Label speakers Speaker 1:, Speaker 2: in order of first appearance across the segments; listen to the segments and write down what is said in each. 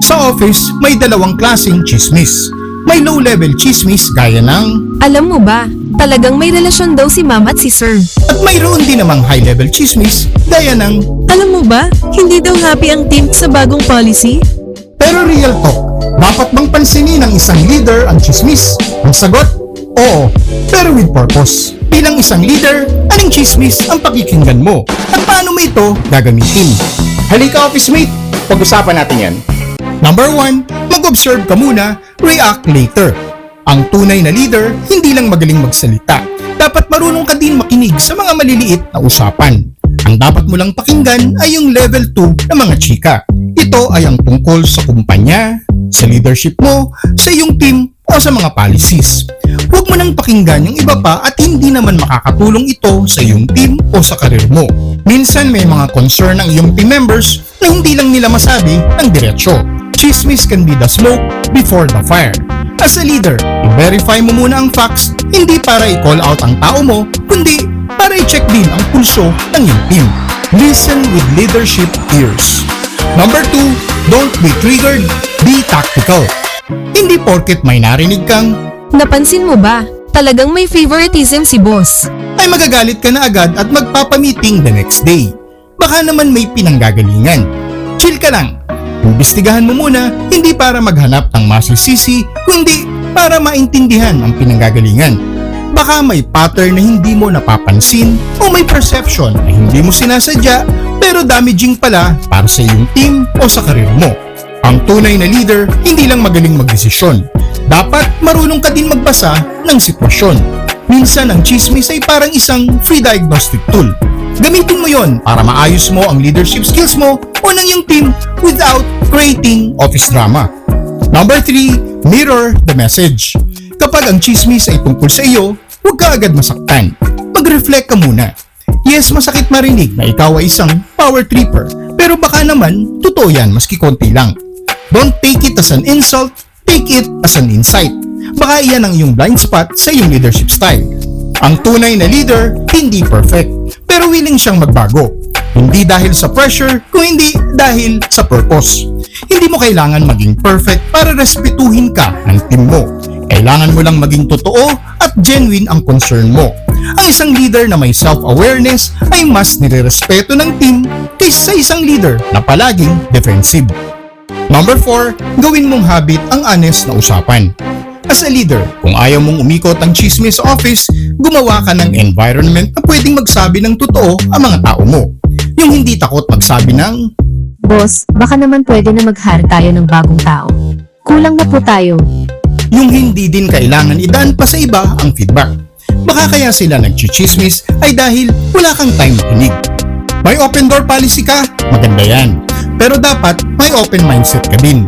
Speaker 1: Sa office, may dalawang klaseng chismis. May low-level chismis gaya ng
Speaker 2: Alam mo ba, talagang may relasyon daw si ma'am at si sir.
Speaker 1: at mayroon din namang high-level chismis gaya ng
Speaker 2: Alam mo ba, hindi daw happy ang team sa bagong policy?
Speaker 1: Pero real talk, dapat bang pansinin ng isang leader ang chismis? Ang sagot, oo, pero with purpose. Bilang isang leader, anong chismis ang pakikinggan mo? At paano mo ito gagamitin? Halika office mate, pag-usapan natin yan. Number 1, mag-observe ka muna, react later. Ang tunay na leader, hindi lang magaling magsalita. Dapat marunong ka din makinig sa mga maliliit na usapan. Ang dapat mo lang pakinggan ay yung level 2 na mga chika. Ito ay ang tungkol sa kumpanya, sa leadership mo, sa iyong team o sa mga policies. Huwag mo nang pakinggan yung iba pa at hindi naman makakatulong ito sa iyong team o sa karir mo. Minsan may mga concern ng iyong team members na hindi lang nila masabi ng diretsyo. Chismis can be the smoke before the fire. As a leader, i-verify mo muna ang facts hindi para i-call out ang tao mo, kundi para i-check din ang pulso ng iyong team. Listen with leadership ears. Number 2, don't be triggered, be tactical. Hindi porket may narinig kang
Speaker 2: Napansin mo ba, talagang may favoritism si boss.
Speaker 1: ay magagalit ka na agad at magpapamiting the next day. Baka naman may pinanggagalingan. Chill ka lang. Imbestigahan mo muna, hindi para maghanap ng masisisi, kundi para maintindihan ang pinanggagalingan. Baka may pattern na hindi mo napapansin o may perception na hindi mo sinasadya pero damaging pala para sa iyong team o sa karir mo. Ang tunay na leader hindi lang magaling magdesisyon. Dapat marunong ka din magbasa ng sitwasyon. Minsan ang chismis ay parang isang free diagnostic tool. Gamitin mo yon para maayos mo ang leadership skills mo o ng iyong team without creating office drama. Number 3, mirror the message. Kapag ang chismis ay tungkol sa iyo, huwag ka agad masaktan. Mag-reflect ka muna. Yes, masakit marinig na ikaw ay isang power tripper, pero baka naman, totoo yan maski konti lang. Don't take it as an insult, take it as an insight. Baka iyan ang iyong blind spot sa iyong leadership style. Ang tunay na leader, hindi perfect, pero willing siyang magbago. Hindi dahil sa pressure, kung hindi dahil sa purpose. Hindi mo kailangan maging perfect para respetuhin ka ng team mo. Kailangan mo lang maging totoo at genuine ang concern mo. Ang isang leader na may self-awareness ay mas nirerespeto ng team kaysa sa isang leader na palaging defensive. Number 4, gawin mong habit ang honest na usapan. As a leader, kung ayaw mong umikot ang chismis sa office, gumawa ka ng environment na pwedeng magsabi ng totoo ang mga tao mo. Yung hindi takot magsabi ng
Speaker 3: Boss, baka naman pwede na mag-hire tayo ng bagong tao. Kulang na po tayo.
Speaker 1: yung hindi din kailangan idaan pa sa iba ang feedback. Baka kaya sila nagchichismis ay dahil wala kang time makinig. May open door policy ka? Maganda yan. Pero dapat may open mindset ka din.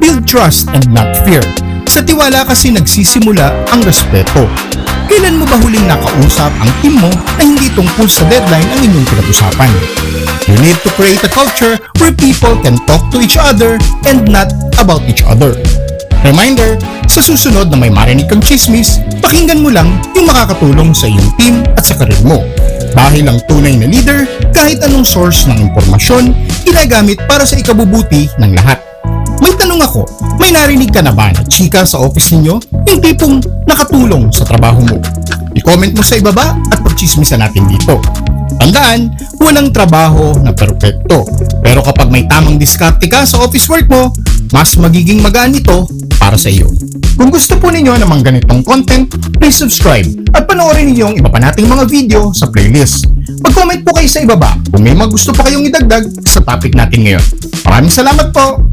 Speaker 1: Build trust and not fear. Sa tiwala kasi nagsisimula ang respeto. Kailan mo ba huling nakausap ang team mo na hindi tungkol sa deadline ang inyong pinag-usapan? You need to create a culture where people can talk to each other and not about each other. Reminder, sa susunod na may marinig kang chismis, pakinggan mo lang yung makakatulong sa iyong team at sa karir mo. Dahil ang tunay na leader, kahit anong source ng impormasyon, ginagamit para sa ikabubuti ng lahat. May tanong ako, may narinig ka na ba na chika sa office ninyo? Yung tipong nakatulong sa trabaho mo. I-comment mo sa ibaba at pagchismisan natin dito. Tandaan, walang trabaho na perpekto. Pero kapag may tamang diskarte ka sa office work mo, mas magiging magaan ito para sa iyo. Kung gusto po ninyo ng mga ganitong content, please subscribe at panoorin ninyo ang iba pa nating mga video sa playlist. Mag-comment po kayo sa ibaba kung may mga gusto pa kayong idagdag sa topic natin ngayon. Maraming salamat po!